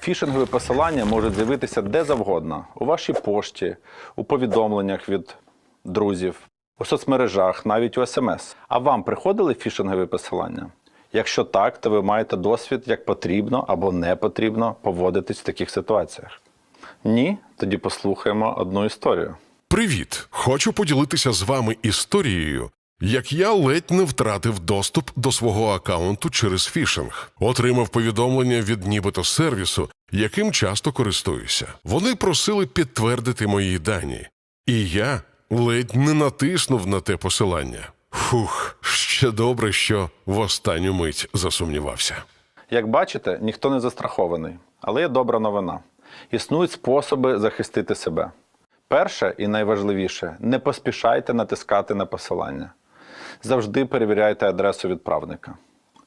Фішингові посилання можуть з'явитися де завгодно: у вашій пошті, у повідомленнях від друзів, у соцмережах, навіть у смс. А вам приходили фішингові посилання? Якщо так, то ви маєте досвід, як потрібно або не потрібно поводитись в таких ситуаціях. Ні, тоді послухаємо одну історію. Привіт! Хочу поділитися з вами історією, як я ледь не втратив доступ до свого акаунту через фішинг. Отримав повідомлення від нібито сервісу, яким часто користуюся. Вони просили підтвердити мої дані, і я ледь не натиснув на те посилання. Фух, ще добре, що в останню мить засумнівався. Як бачите, ніхто не застрахований, але є добра новина. Існують способи захистити себе. Перше і найважливіше не поспішайте натискати на посилання. Завжди перевіряйте адресу відправника.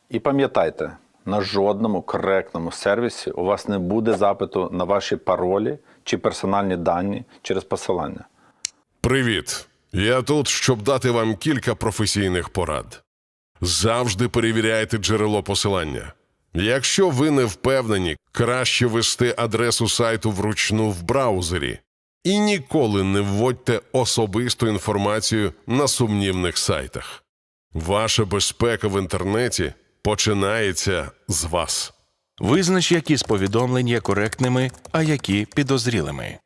І пам'ятайте, на жодному коректному сервісі у вас не буде запиту на ваші паролі чи персональні дані через посилання. Привіт! Я тут, щоб дати вам кілька професійних порад. Завжди перевіряйте джерело посилання. Якщо ви не впевнені, краще ввести адресу сайту вручну в браузері. І ніколи не вводьте особисту інформацію на сумнівних сайтах. Ваша безпека в інтернеті починається з вас. Визнач, які з повідомлень є коректними, а які підозрілими.